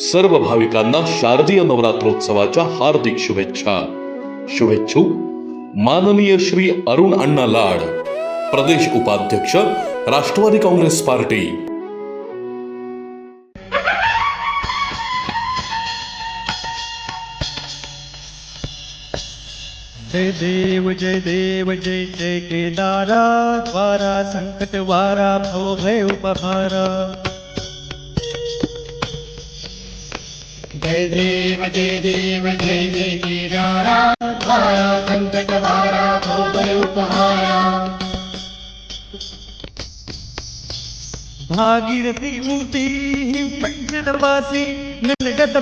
सर्व भाविकांना शारदीय नवरात्रोत्सवाच्या हार्दिक शुभेच्छा. शुभेच्छू. माननीय श्री अरुण अण्णा लाड प्रदेश उपाध्यक्ष राष्ट्रवादी काँग्रेस पार्टी. जय देव जय देव जय जय केदारा द्वारा संकट वारा भव भय उपहारा. भागीरथी मूर्ती पंचवासी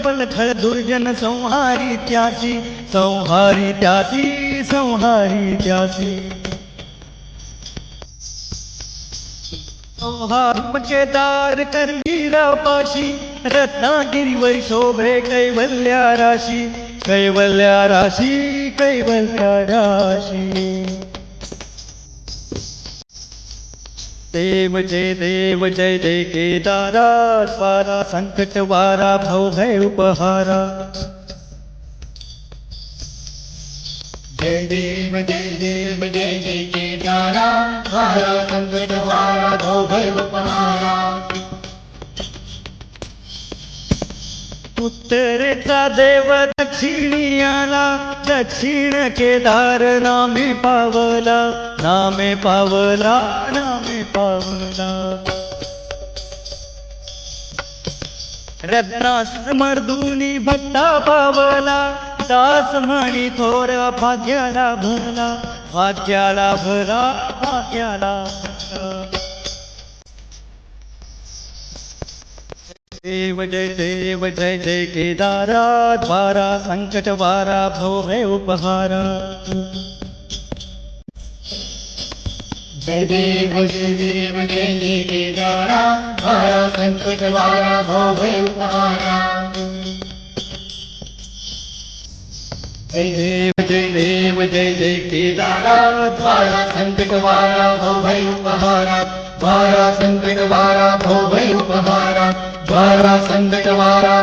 बल खळ दुर्जन संहारी त्यासी संहारी त्यासी संहारी त्यासी संहार केदार करवीरा पाशी रत्नागिरीवर शोभे कैवल्या राशी कैवल्या राशी कैवल्या राशी। देव जय देव जय जय केदारा स्वारा संकट वारा, भव भय उपहारा। जय देव जय देव, जय जय केदारा धारा संकट वारा, भव भय उपहारा। उत्तरेचा देव दक्षिणी आला दक्षिण केदार नामे पावला नामे पावला नामे पावला. रत्नास मर्दुनी भट्टा पावला दास म्हणी थोर भाग्याला भरला भाग्याला भरा भाग्याला भरा देव जय देव जय जय केदारा द्वारा संकट वारा भव भय उपहारा जय देव जय देव जय जय केदारा धारा संकट वारा भव भय उपहारा जय देव जय देव जय जय केदारा द्वारा संकट वारा भव भय उपहारा द्वारा संकट वारा भव भय उपहारा द्वारा संकट वारा